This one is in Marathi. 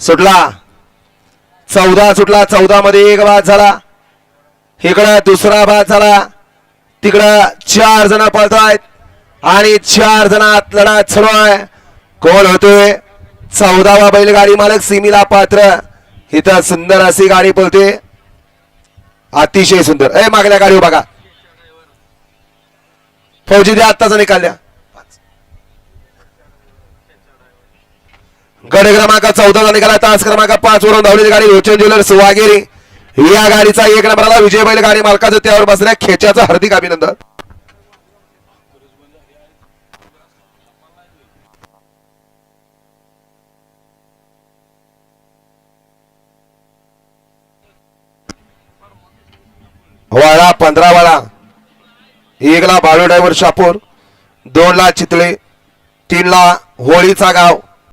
सुटला. चौदा सुटला. चौदा मध्ये एक बाद झाला. इकडं दुसरा बाद झाला. तिकडं चार जण पळतायत. आणि चार जणात लढा सुरू आहे. कोण होतोय? चौदावा बैलगाडी मालक सिमीला पात्र. इथं सुंदर अशी गाडी पळते. अतिशय सुंदर. ए मागल्या गाडी बघा. फौजी द्या आत्ताच निकालल्या गड क्रमांक चौदा निघाला. तास क्रमांक पाच वरून धावलेली गाडी रोचन ज्वेलर्स वागेरे या गाडीचा एक नंबरला विजय बैल गाडी मालकाचं त्यावर बसल्या खेच्याचं हार्दिक अभिनंदन. वाळा पंधरा वाळा. एकला बाळू ड्रायव्हर शापूर दोनला चितळे तीन ला होळीचा गाव.